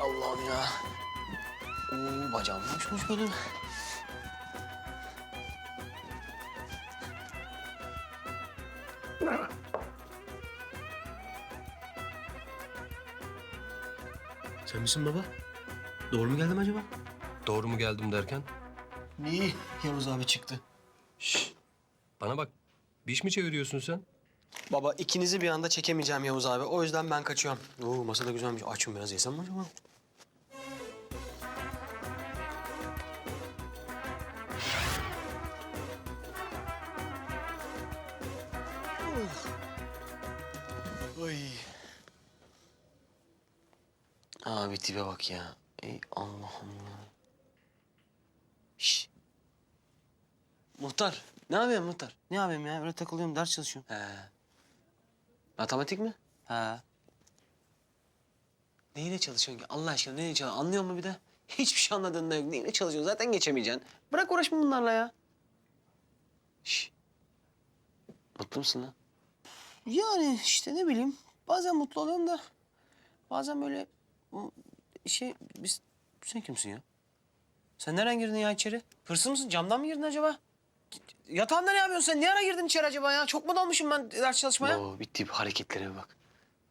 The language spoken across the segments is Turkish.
Allah'ım ya. Oo, bacağım uçmuş benim. Sen misin baba? Doğru mu geldim acaba? Doğru mu geldim derken? İyi, Yavuz abi çıktı. Şş, bana bak. Bir iş mi çeviriyorsun sen? Baba ikinizi bir anda çekemeyeceğim Yavuz abi. O yüzden ben kaçıyorum. Oo masada güzelmiş. Açım biraz yesem mi acaba? Oy. Abi tipe bak ya. Ey Allah'ım ya. Şş. Muhtar. Ne yapıyorsun Muhtar? Ne yapayım ya? Öyle takılıyorum, ders çalışıyorum. He. Matematik mi? He. Neyle çalışıyorsun ki? Allah aşkına neyle çalışıyorsun? Anlıyor musun bir de? Hiçbir şey anladığın da yok. Neyle çalışıyorsun? Zaten geçemeyeceksin. Bırak uğraşma bunlarla ya. Şş. Mutlu musun lan? Yani işte ne bileyim. Bazen mutlu oluyorum da. Bazen böyle şey biz sen kimsin ya? Sen nereden girdin ya içeri? Hırsız mısın? Camdan mı girdin acaba? Yatağında ne yapıyorsun sen? Niye ara girdin içeri acaba ya? Çok mu dalmışım ben ders çalışmaya? Oo bitti bir hareketlere bak.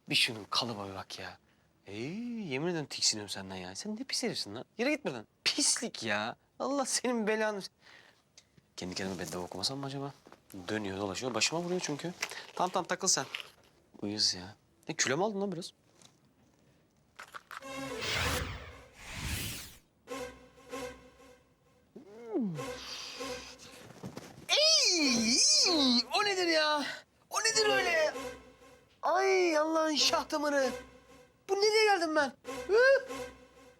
Bir şunun kalıba bir bak ya. Ey yemin ederim tiksiniyorum senden ya. Sen ne pis herifsin lan. Yere git buradan. Pislik ya. Allah senin belanı. Kendi kendime beddua okumasam mı acaba? Dönüyor dolaşıyor. Başıma vuruyor çünkü. Tamam tamam takıl sen. Uyuz ya. Ne kilo mu aldın lan biraz? Ey, o nedir ya? O nedir öyle? Ay Allah'ın şah damarı. Bu nereye geldim ben?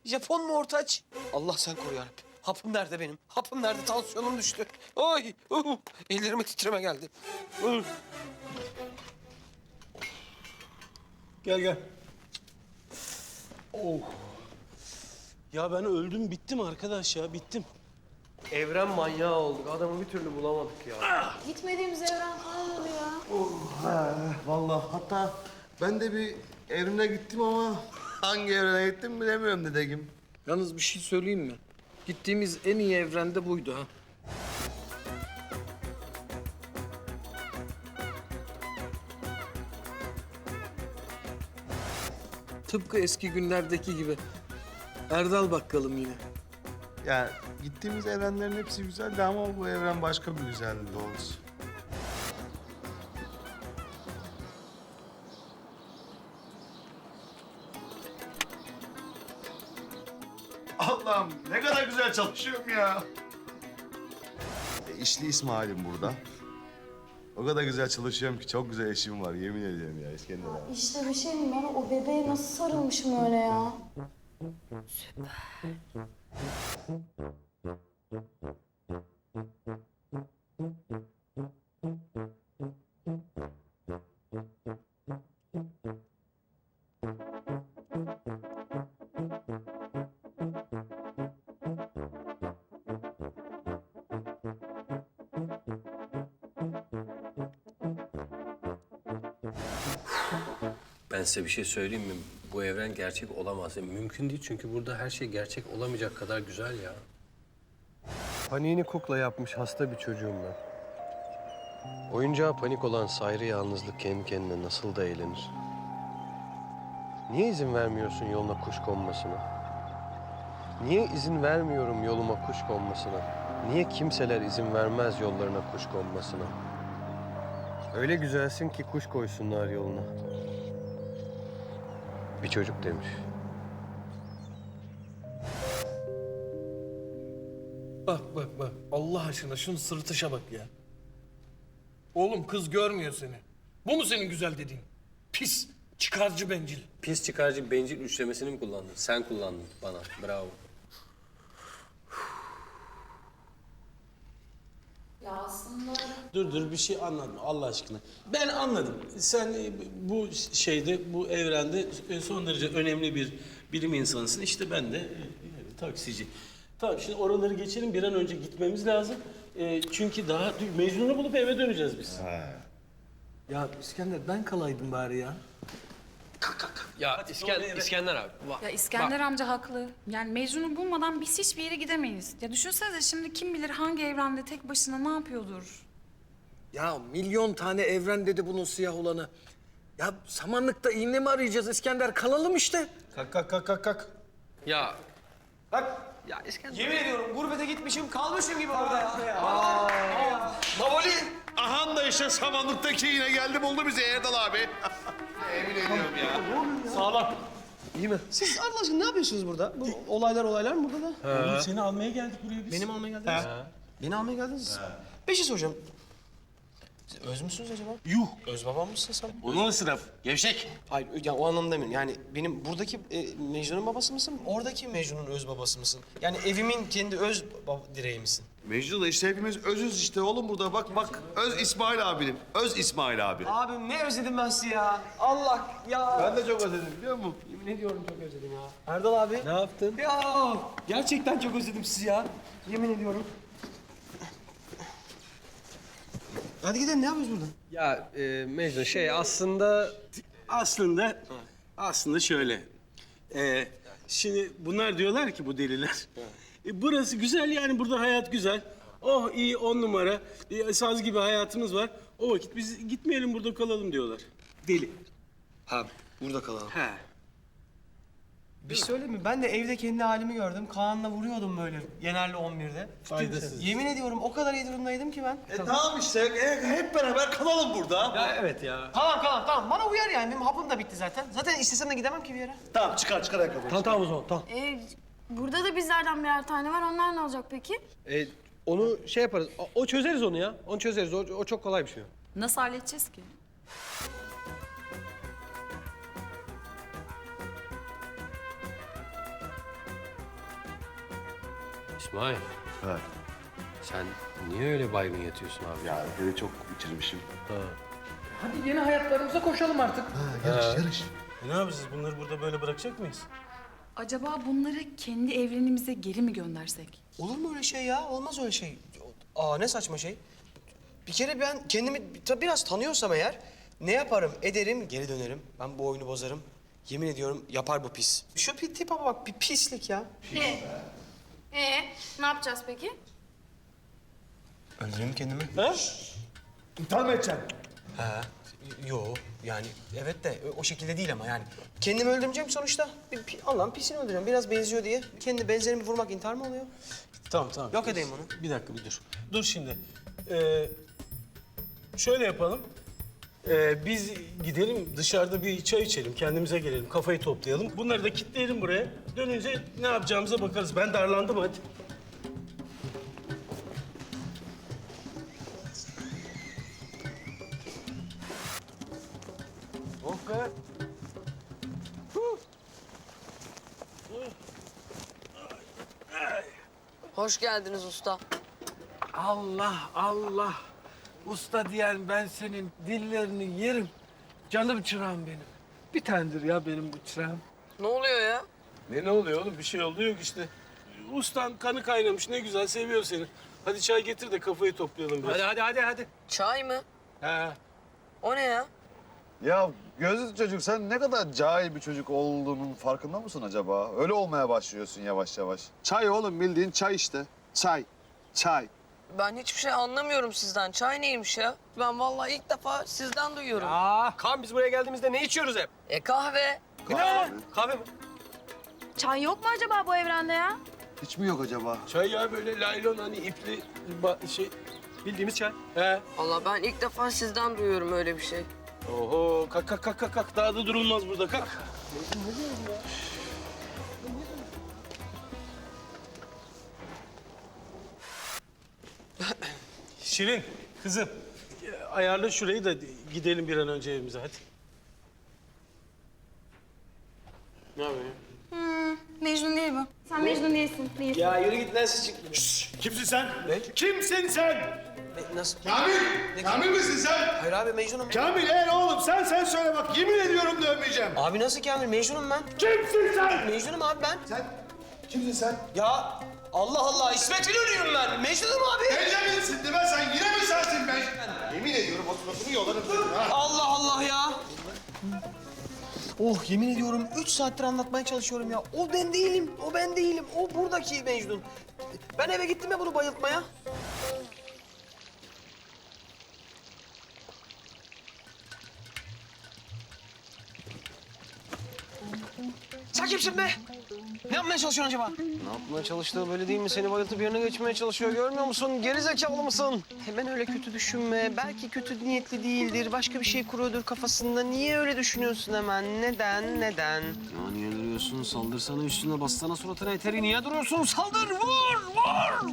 Japon mu ortaç? Allah sen koru yarabbim. Hapım nerede benim? Hapım nerede? Tansiyonum düştü. Ay, uh, ellerime titreme geldi. Uh. Gel gel. Oh. Ya ben öldüm bittim arkadaş ya bittim. Evren manyağı olduk. Adamı bir türlü bulamadık ya. Gitmediğimiz evren kalmadı ya. Vallahi hatta ben de bir evrene gittim ama hangi evrene gittim bilemiyorum dedeciğim. Yalnız bir şey söyleyeyim mi? Gittiğimiz en iyi evrende buydu ha. Tıpkı eski günlerdeki gibi. Erdal bakkalım yine. Ya gittiğimiz evrenlerin hepsi güzeldi ama bu evren başka bir güzeldi doğrusu. Allah'ım ne kadar güzel çalışıyorum ya. E, İşli İsmail'im burada. O kadar güzel çalışıyorum ki çok güzel eşim var yemin ediyorum ya İskender abi. İşte bir şey mi? Ben o bebeğe nasıl sarılmışım öyle ya? Ben size bir şey söyleyeyim mi? Bu evren gerçek olamaz. Yani mümkün değil çünkü burada her şey gerçek olamayacak kadar güzel ya. Paniğini kukla yapmış hasta bir çocuğum ben. Oyuncağa panik olan sayrı yalnızlık kendi kendine nasıl da eğlenir. Niye izin vermiyorsun yoluna kuş konmasına? Niye izin vermiyorum yoluma kuş konmasına? Niye kimseler izin vermez yollarına kuş konmasına? Öyle güzelsin ki kuş koysunlar yoluna. Bir çocuk demiş. Bak bak bak. Allah aşkına şunun sırıtışa bak ya. Oğlum kız görmüyor seni. Bu mu senin güzel dediğin? Pis, çıkarcı bencil. Pis çıkarcı bencil üçlemesini mi kullandın? Sen kullandın bana. Bravo. Ya aslında Dur dur bir şey anlatma Allah aşkına. Ben anladım. Sen e, bu şeyde, bu evrende e, son derece önemli bir bilim insanısın. İşte ben de e, yani taksici. Tamam şimdi oraları geçelim. Bir an önce gitmemiz lazım. E, çünkü daha Mecnun'u bulup eve döneceğiz biz. Ya İskender ben kalaydım bari ya. Ya İskender, İskender abi. bak- Ya İskender amca haklı. Yani Mecnun'u bulmadan biz hiçbir yere gidemeyiz. Ya düşünsenize şimdi kim bilir hangi evrende tek başına ne yapıyordur. Ya milyon tane evren dedi bunun siyah olanı. Ya samanlıkta iğne mi arayacağız İskender? Kalalım işte. Kalk kalk kalk kalk kalk. Ya Bak ya İskender. yemin ediyorum gurbete gitmişim kalmışım gibi orada ya. Mavoli. Ahan da işte samanlıktaki yine geldi buldu bizi Erdal abi. Emin ediyorum ya. Sağlam. Siz Allah aşkına ne yapıyorsunuz burada? Bu olaylar olaylar mı burada da? Oğlum seni almaya geldik buraya biz. Benim almaya geldiniz. Beni almaya geldiniz. Bir şey soracağım. Siz öz müsünüz acaba? Yuh. Öz babam mısın sen? O nasıl laf? Gevşek. Hayır yani o anlamda demiyorum. Yani benim buradaki e, Mecnun'un babası mısın? Oradaki Mecnun'un öz babası mısın? Yani evimin kendi öz bab- direği misin? Mecnun işte hepimiz özüz işte oğlum burada. Bak bak öz İsmail abinin. Öz İsmail abi. Abim ne özledim ben sizi ya. Allah ya. Ben de çok özledim biliyor musun? Yemin ediyorum çok özledim ya. Erdal abi. Ne yaptın? Ya gerçekten çok özledim sizi ya. Yemin ediyorum. Hadi gidelim ne yapıyoruz burada? Ya e, Mecnun şey aslında Aslında, aslında şöyle. Ee, şimdi bunlar diyorlar ki bu deliler. E, burası güzel yani burada hayat güzel. Oh iyi on numara. E, saz gibi hayatımız var. O vakit biz gitmeyelim burada kalalım diyorlar. Deli. Ha burada kalalım. He. Bir şey söyleyeyim mi? Ben de evde kendi halimi gördüm. Kaan'la vuruyordum böyle Yener'le 11'de. Faydasız. Yemin ediyorum o kadar iyi durumdaydım ki ben. E tamam işte e, hep beraber kalalım burada. evet ya. Tamam tamam tamam. Bana uyar yani. Benim hapım da bitti zaten. Zaten istesem de gidemem ki bir yere. Tamam çıkar çıkar ayakkabıyı. Tamam tamam o zaman tamam. Ee, burada da bizlerden birer tane var. Onlar ne olacak peki? E, onu şey yaparız. O, o çözeriz onu ya. Onu çözeriz. O, o çok kolay bir şey. Nasıl halledeceğiz ki? İsmail Evet. sen niye öyle baygın yatıyorsun abi? Ya epey çok içirmişim. Hadi yeni hayatlarımıza koşalım artık. Yarış yarış. E, ne yapacağız? Bunları burada böyle bırakacak mıyız? Acaba bunları kendi evrenimize geri mi göndersek? Olur mu öyle şey ya? Olmaz öyle şey. Aa ne saçma şey. Bir kere ben kendimi tabii biraz tanıyorsam eğer ne yaparım ederim geri dönerim. Ben bu oyunu bozarım. Yemin ediyorum yapar bu pis. Şu pi- tipe bak bir pislik ya. Ee, ee, ne yapacağız peki? Öldüreyim kendimi. Ha? İthal mı edeceksin? Ha, yo yani evet de o şekilde değil ama yani. Kendimi öldürmeyeceğim sonuçta. Bir, pi- Allah'ın pisini öldüreceğim. Biraz benziyor diye. Kendi benzerimi vurmak intihar mı oluyor? Tamam tamam. Yok edeyim onu. Bir dakika bir dur. Dur şimdi. Ee, şöyle yapalım. Ee, biz gidelim dışarıda bir çay içelim, kendimize gelelim, kafayı toplayalım. Bunları da kilitleyelim buraya. Dönünce ne yapacağımıza bakarız. Ben darlandım hadi. Oh be. Hoş geldiniz usta. Allah Allah. Usta diyen ben senin dillerini yerim. Canım çırağım benim. Bir tanedir ya benim bu çırağım. Ne oluyor ya? Ne ne oluyor oğlum? Bir şey oldu yok işte. Ustan kanı kaynamış ne güzel seviyor seni. Hadi çay getir de kafayı toplayalım biraz. Hadi hadi hadi hadi. Çay mı? He. O ne ya? Ya gözlü çocuk sen ne kadar cahil bir çocuk olduğunun farkında mısın acaba? Öyle olmaya başlıyorsun yavaş yavaş. Çay oğlum bildiğin çay işte. Çay. Çay. Ben hiçbir şey anlamıyorum sizden. Çay neymiş ya? Ben vallahi ilk defa sizden duyuyorum. Aa Kaan biz buraya geldiğimizde ne içiyoruz hep? E kahve. Ne? Kahve mi? Çay yok mu acaba bu evrende ya? Hiç mi yok acaba? Çay ya böyle laylon hani ipli şey. Bildiğimiz çay. He. Vallahi ben ilk defa sizden duyuyorum öyle bir şey. Oho kalk kalk kalk kalk kalk. Daha da durulmaz burada kalk. Şirin kızım ayarla şurayı da gidelim bir an önce evimize hadi. Ne yapıyorsun? Mecnun değil bu. Sen Mecnun değilsin. Değilsin. Ya yürü git lan siz çık. Kimsin sen? Ne? Kimsin sen? Ne, nasıl? Kamil! Kamil misin sen? Hayır abi Mecnun'um. Kamil eğer oğlum sen sen söyle bak yemin ediyorum dövmeyeceğim. Abi nasıl Kamil? Mecnun'um ben. Kimsin sen? Mecnun'um abi ben. Sen kimsin sen? Ya Allah Allah İsmet İnönü'yüm ben. Mecnun'um abi. Benjamin'sin değil mi sen? Yine mi sensin ben? Yemin ediyorum o suratını yolarım seni ha. Allah Allah ya. Oh yemin ediyorum üç saattir anlatmaya çalışıyorum ya. O ben değilim, o ben değilim. O buradaki Mecnun. Ben eve gittim ya bunu bayıltmaya. Sen kimsin be? Ne yapmaya çalışıyorsun acaba? Ne yapmaya çalıştığı böyle değil mi? Seni bayıltıp yerine geçmeye çalışıyor. Görmüyor musun? Geri zekalı mısın? Hemen öyle kötü düşünme. Belki kötü niyetli değildir. Başka bir şey kuruyordur kafasında. Niye öyle düşünüyorsun hemen? Neden? Neden? Ya niye duruyorsun? Saldırsana üstüne, bassana suratına yeteri. Niye duruyorsun? Saldır! Vur! Vur!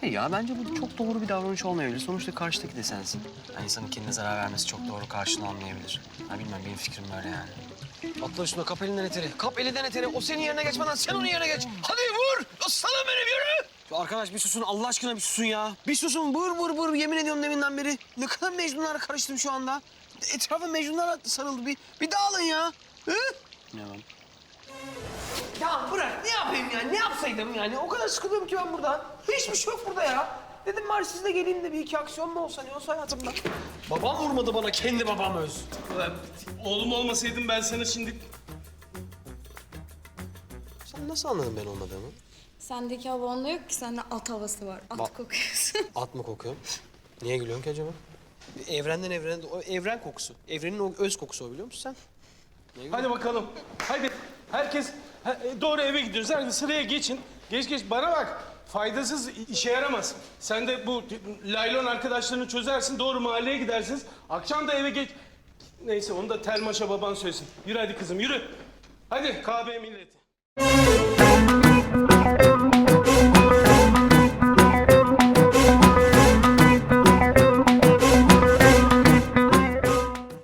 Hey ya bence bu çok doğru bir davranış olmayabilir. Sonuçta karşıdaki de sensin. Yani insanın kendine zarar vermesi çok doğru karşılığını almayabilir. Ha bilmem benim fikrim böyle yani. Atla üstüne kap elinden eteri. Kap elinden eteri. O senin yerine geçmeden sen onun yerine geç. Hadi vur! Aslanım benim yürü! Şu arkadaş bir susun Allah aşkına bir susun ya. Bir susun vur vur vur yemin ediyorum deminden beri. Ne kadar mecnunlara karıştım şu anda. Etrafım mecnunlara sarıldı. Bir, bir dağılın ya. Hı? Ne var? Ya bırak ne yapayım ya? Ne yapsaydım yani? O kadar sıkılıyorum ki ben burada. Hiçbir şey yok burada ya. Dedim bari siz de geleyim de bir iki aksiyon mu olsa ne olsa hayatımda. Babam vurmadı bana kendi babam öz. Ulan Oğlum olmasaydım ben sana şimdi... Sen nasıl anladın ben olmadığımı? Sendeki hava onda yok ki sende at havası var. At Bak- kokuyorsun. At mı kokuyorum? Niye gülüyorsun ki acaba? Evrenden evrene, o evren kokusu. Evrenin o öz kokusu o biliyor musun sen? Hadi bakalım. Hadi herkes ha, e, doğru eve gidiyoruz. Hadi sıraya geçin. Geç geç bana bak. Faydasız işe yaramaz. Sen de bu laylon arkadaşlarını çözersin. Doğru mahalleye gidersiniz. Akşam da eve geç. Neyse onu da Telmaş'a baban söylesin. Yürü hadi kızım yürü. Hadi kahve milleti.